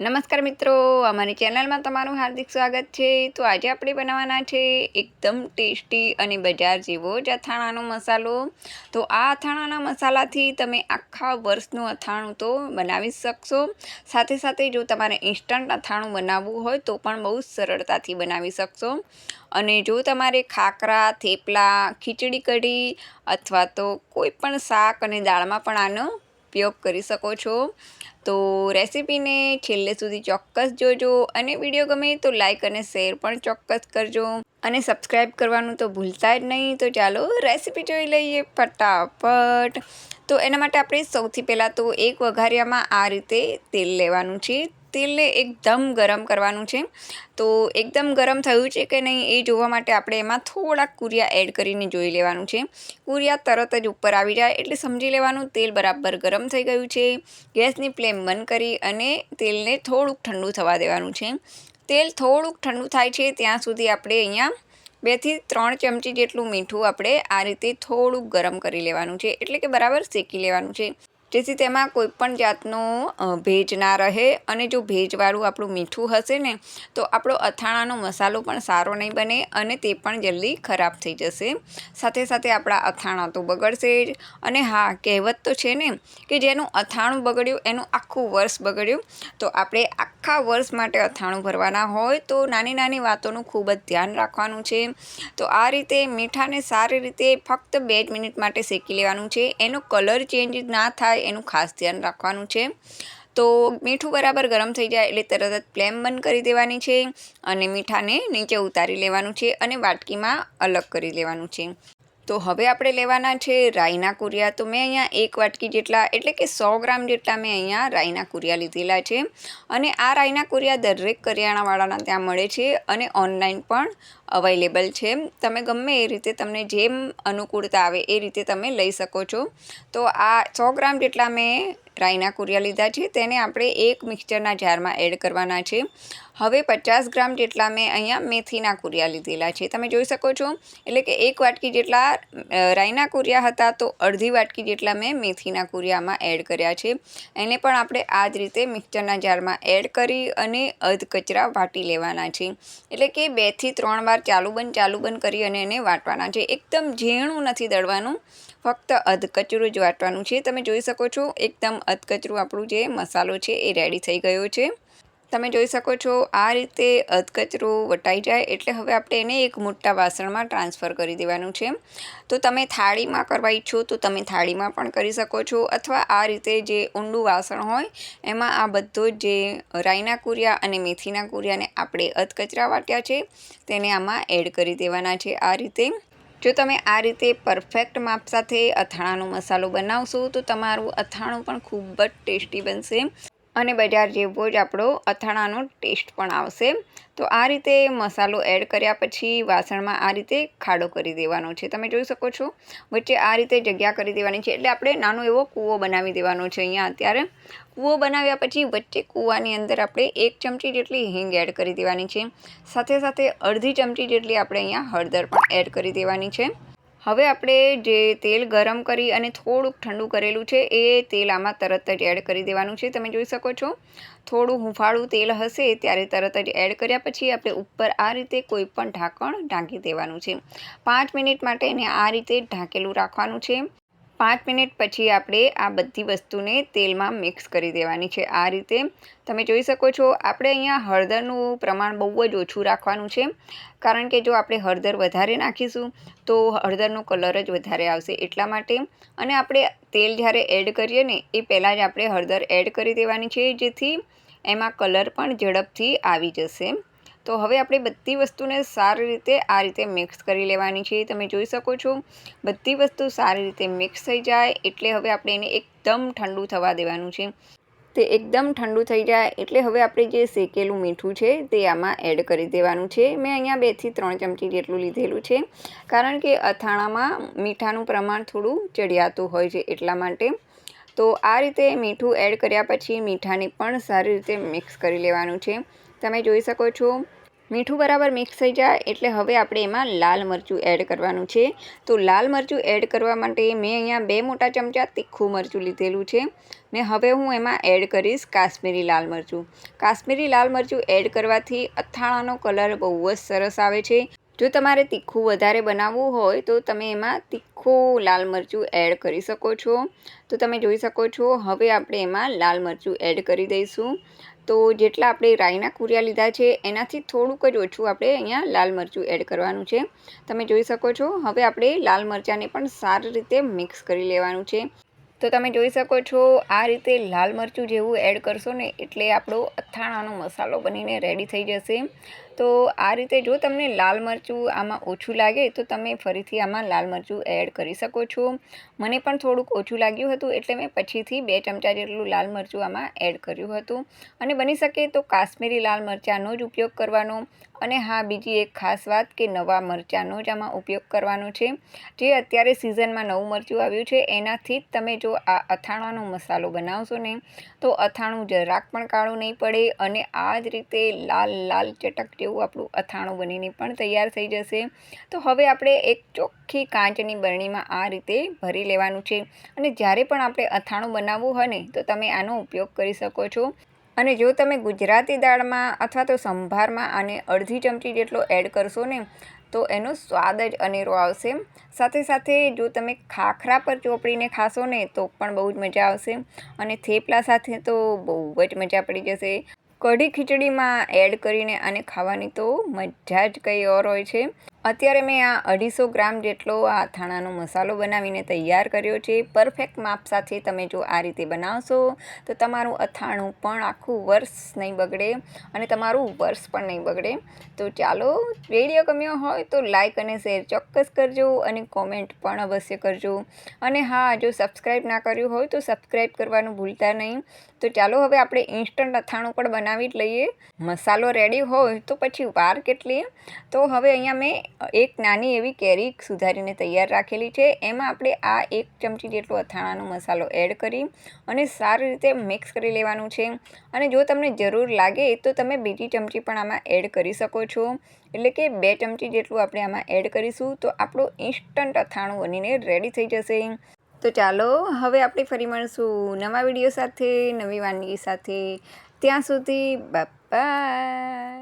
નમસ્કાર મિત્રો, અમારી ચેનલમાં તમારું હાર્દિક સ્વાગત છે. તો આજે આપણે બનાવવાના છે એકદમ ટેસ્ટી અને બજાર જેવો જ અથાણાનો મસાલો. તો આ અથાણાના મસાલાથી તમે આખા વર્ષનું અથાણું તો બનાવી શકશો. સાથે સાથે જો તમારે ઇન્સ્ટન્ટ અથાણું બનાવવું હોય તો પણ બહુ સરળતાથી બનાવી શકશો. અને જો તમારે ખાખરા, થેપલા, ખીચડી કઢી અથવા તો કોઈ પણ શાક અને દાળમાં પણ આનો ઉપયોગ કરી શકો છો. તો રેસીપીને છેલ્લે સુધી ચોક્કસ જોજો અને વીડિયો ગમે તો લાઇક અને શેર પણ ચોક્કસ કરજો. અને સબસ્ક્રાઈબ કરવાનું તો ભૂલતા જ નહીં. તો ચાલો રેસીપી જોઈ લઈએ ફટાફટ. તો એના માટે આપણે સૌથી પહેલાં તો એક વઘારિયામાં આ રીતે તેલ લેવાનું છે. તેલને એકદમ ગરમ કરવાનું છે. તો એકદમ ગરમ થયું છે કે નહીં એ જોવા માટે આપણે એમાં થોડાક કુરિયા એડ કરીને જોઈ લેવાનું છે. કુરિયા તરત જ ઉપર આવી જાય એટલે સમજી લેવાનું તેલ બરાબર ગરમ થઈ ગયું છે. ગેસની ફ્લેમ બંધ કરી અને તેલને થોડુંક ઠંડુ થવા દેવાનું છે. તેલ થોડુંક ઠંડુ થાય છે ત્યાં સુધી આપણે અહીંયા બેથી ત્રણ ચમચી જેટલું મીઠું આપણે આ રીતે થોડુંક ગરમ કરી લેવાનું છે. એટલે કે બરાબર શેકી લેવાનું છે. જેથી તેમાં કોઈ પણ જાતનો ભેજ ના રહે અને જો ભેજવાળું આપણું મીઠું હશે ને, તો આપણો અથાણાનો મસાલો પણ સારો નહીં બને અને તે પણ જલ્દી ખરાબ થઈ જશે. સાથે સાથે આપણા અથાણા તો બગડશે જ. અને હા, કહેવત તો છે ને કે જેનું અથાણું બગડ્યું, એનું આખું વર્ષ બગડ્યું. તો આપણે આખા વર્ષ માટે અથાણું ભરવાના હોય તો નાની નાની વાતોનું ખૂબ જ ધ્યાન રાખવાનું છે. તો આ રીતે મીઠાને સારી રીતે ફક્ત બે જ મિનિટ માટે શેકી લેવાનું છે. એનો કલર ચેન્જ ના થાય થાય એનું ખાસ ધ્યાન રાખવાનું છે. તો મીઠું બરાબર ગરમ થઈ જાય એટલે તરત જ ફ્લેમ બંધ કરી દેવાની છે અને મીઠાને નીચે ઉતારી લેવાનું છે અને વાટકીમાં અલગ કરી લેવાનું છે. તો હવે આપણે લેવાના છે રાઈના કુરિયા. તો મેં અહીંયા એક વાટકી જેટલા, એટલે કે સો ગ્રામ જેટલા મેં અહીંયા રાઈના કુરિયા લીધેલા છે. અને આ રાઈના કુરિયા દરેક કરિયાણાવાળાના ત્યાં મળે છે અને ઓનલાઈન પણ અવેલેબલ છે. તમે ગમે એ રીતે તમને જેમ અનુકૂળતા આવે એ રીતે તમે લઈ શકો છો. તો આ સો ગ્રામ જેટલા મેં રાઈના કુરિયા લીધા છે. તેને આપણે એક મિક્સચરના જારમાં એડ કરવાના છે. હવે પચાસ ગ્રામ જેટલા મેં અહીંયા મેથીના કુરિયા લીધેલા છે. તમે જોઈ શકો છો, એટલે કે એક વાટકી જેટલા રાઈના કુરિયા હતા તો અડધી વાટકી જેટલા મેં મેથીના કુરિયામાં એડ કર્યા છે. એને પણ આપણે આ જ રીતે મિક્સચરના જારમાં એડ કરી અને અધ કચરા વાટી લેવાના છે. એટલે કે બેથી ત્રણ વાર ચાલુ બંધ ચાલુ બંધ કરી અને એને વાટવાના છે. એકદમ ઝીણું નથી દળવાનું. ફક્ત અધકચરું જ વાટવાનું છે. તમે જોઈ શકો છો, એકદમ અધકચરું આપણું જે મસાલો છે એ રેડી થઈ ગયો છે. તમે જોઈ શકો છો, આ રીતે અધકચરું વટાઈ જાય એટલે હવે આપણે એને એક મોટા વાસણમાં ટ્રાન્સફર કરી દેવાનું છે. તો તમે થાળીમાં કરવા ઈચ્છો તો તમે થાળીમાં પણ કરી શકો છો અથવા આ રીતે જે ઊંડું વાસણ હોય, એમાં આ બધો જે રાઈના કુરિયા અને મેથીના કુરિયાને આપણે અધકચરા વાટ્યા છે, તેને આમાં એડ કરી દેવાના છે આ રીતે. જો તમે આ રીતે પરફેક્ટ માપ સાથે અથાણાનો મસાલો બનાવશો, તો તમારું અથાણું પણ ખૂબ જ ટેસ્ટી બનશે. અને બજાર જેવો જ આપણો અથાણાનો ટેસ્ટ પણ આવશે. તો આ રીતે મસાલો એડ કર્યા પછી વાસણમાં આ રીતે ખાડો કરી દેવાનો છે. તમે જોઈ શકો છો, વચ્ચે આ રીતે જગ્યા કરી દેવાની છે. એટલે આપણે નાનો એવો કૂવો બનાવી દેવાનો છે અહીંયા અત્યારે. કૂવો બનાવ્યા પછી વચ્ચે કૂવાની અંદર આપણે એક ચમચી જેટલી હિંગ એડ કરી દેવાની છે. સાથે સાથે અડધી ચમચી જેટલી આપણે અહીંયા હળદર પણ એડ કરી દેવાની છે. હવે આપણે જે તેલ ગરમ કરી અને થોડુંક ઠંડુ કરેલું છે, એ તેલ આમાં તરત જ એડ કરી દેવાનું છે. તમે જોઈ શકો છો, થોડું હુંફાળું તેલ હશે ત્યારે તરત જ એડ કર્યા પછી આપણે ઉપર આ રીતે કોઈ પણ ઢાંકણ ઢાંકી દેવાનું છે. પાંચ મિનિટ માટે એને આ રીતે ઢાંકેલું રાખવાનું છે. પાંચ મિનિટ પછી આપણે આ બધી વસ્તુને તેલમાં મિક્સ કરી દેવાની છે. આ રીતે તમે જોઈ શકો છો, આપણે અહીંયા હળદરનું પ્રમાણ બહુ જ ઓછું રાખવાનું છે. કારણ કે જો આપણે હળદર વધારે નાખીશું, તો હળદરનો કલર જ વધારે આવશે. એટલા માટે અને આપણે તેલ જ્યારે એડ કરીએ ને, એ પહેલાં જ આપણે હળદર એડ કરી દેવાની છે, જેથી એમાં કલર પણ ઝડપથી આવી જશે. તો હવે આપણે બધી વસ્તુને સારી રીતે આ રીતે મિક્સ કરી લેવાની છે. તમે જોઈ શકો છો, બધી વસ્તુ સારી રીતે મિક્સ થઈ જાય એટલે હવે આપણે એને એકદમ ઠંડુ થવા દેવાનું છે. તે એકદમ ઠંડુ થઈ જાય એટલે હવે આપણે જે શેકેલું મીઠું છે તે આમાં એડ કરી દેવાનું છે. મેં અહીંયા બેથી ત્રણ ચમચી જેટલું લીધેલું છે, કારણ કે અથાણામાં મીઠાનું પ્રમાણ થોડું ચડિયાતું હોય છે એટલા માટે. તો આ રીતે મીઠું એડ કર્યા પછી મીઠાને પણ સારી રીતે મિક્સ કરી લેવાનું છે. તમે જોઈ શકો છો મીઠું બરાબર મિક્સ થઈ જાય એટલે હવે આપણે એમાં લાલ મરચું એડ કરવાનું છે. તો લાલ મરચું એડ કરવા માટે મેં અહીંયા બે મોટા ચમચા તીખું મરચું લીધેલું છે. ને હવે હું એમાં એડ કરીશ કાશ્મીરી લાલ મરચું. કાશ્મીરી લાલ મરચું એડ કરવાથી અથાણાનો કલર બહુ જ સરસ આવે છે. જો તમારે તીખું વધારે બનાવવું હોય, તો તમે એમાં તીખું લાલ મરચું એડ કરી શકો છો. તો તમે જોઈ શકો છો, હવે આપણે એમાં લાલ મરચું એડ કરી દઈશું. તો જેટલા આપણે રાઈના કુરિયા લીધા છે, એનાથી થોડુંક જ ઓછું આપણે અહીંયા લાલ મરચું એડ કરવાનું છે. તમે જોઈ શકો છો, હવે આપણે લાલ મરચાંને પણ સારી રીતે મિક્સ કરી લેવાનું છે. તો તમે જોઈ શકો છો, આ રીતે લાલ મરચું જેવું એડ કરશો ને, એટલે આપણો અથાણાનો મસાલો બનીને રેડી થઈ જશે. તો આ રીતે જો તમને લાલ મરચું આમાં ઓછું લાગે, તો તમે ફરીથી આમાં લાલ મરચું એડ કરી શકો છો. મને પણ થોડુંક ઓછું લાગ્યું હતું, એટલે મેં પછીથી બે ચમચા જેટલું લાલ મરચું આમાં એડ કર્યું હતું. અને બની શકે તો કાશ્મીરી લાલ મરચાંનો જ ઉપયોગ કરવાનો, અને હા, બીજી એક ખાસ વાત કે નવા મરચાંનો જ આમાં ઉપયોગ કરવાનો છે. જે અત્યારે સિઝનમાં નવું મરચું આવ્યું છે, એનાથી જ તમે જો આ અથાણાનો મસાલો બનાવશો ને, તો અથાણું જરાક પણ કાળું નહીં પડે, અને આ જ રીતે લાલ લાલ ચટક જેવું આપણું અથાણું બનીને પણ તૈયાર થઈ જશે. તો હવે આપણે એક ચોખ્ખી કાચની બરણીમાં આ રીતે ભરી લેવાનું છે. અને જ્યારે પણ આપણે અથાણું બનાવવું હોય ને, તો તમે આનો ઉપયોગ કરી શકો છો. અને જો તમે ગુજરાતી દાળમાં અથવા તો સંભારમાં આને અડધી ચમચી જેટલો એડ કરશો ને, તો એનો સ્વાદ જ અનેરો આવશે. સાથે સાથે જો તમે ખાખરા પર ચોપડીને ખાશો ને, તો પણ બહુ જ મજા આવશે. અને થેપલા સાથે તો બહુ જ મજા પડી જશે. કઢી ખીચડીમાં એડ કરીને આને ખાવાની તો મજા જ કંઈ ઓર હોય છે. અત્યારે મેં આ અઢીસો ગ્રામ જેટલો આ અથાણાનો મસાલો બનાવીને તૈયાર કર્યો છે. પરફેક્ટ માપ સાથે તમે જો આ રીતે બનાવશો, તો તમારું અથાણું પણ આખું વર્ષ નહીં બગડે અને તમારું વર્ષ પણ નહીં બગડે. તો ચાલો રેડિયો ગમ્યો હોય તો લાઇક અને શેર ચોક્કસ કરજો અને કોમેન્ટ પણ અવશ્ય કરજો. અને હા, જો સબસ્ક્રાઈબ ના કર્યું હોય તો સબસ્ક્રાઈબ કરવાનું ભૂલતા નહીં. તો ચાલો, હવે આપણે ઇન્સ્ટન્ટ અથાણું પણ બનાવી જ લઈએ. મસાલો રેડી હોય તો પછી વાર કેટલી? તો હવે અહીંયા મેં એક નાની એવી કેરી સુધારીને તૈયાર રાખેલી છે. એમાં આપણે આ એક ચમચી જેટલો અથાણાનો મસાલો એડ કરી અને સારી રીતે મિક્સ કરી લેવાનું છે. અને જો તમને જરૂર લાગે તો તમે બીજી ચમચી પણ આમાં એડ કરી શકો છો. એટલે કે બે ચમચી જેટલું આપણે આમાં એડ કરીશું તો આપણું ઇન્સ્ટન્ટ અથાણું બનીને રેડી થઈ જશે. તો ચાલો, હવે આપણે ફરી મળશું નવા વીડિયો સાથે, નવી વાનગી સાથે. ત્યાં સુધી બાય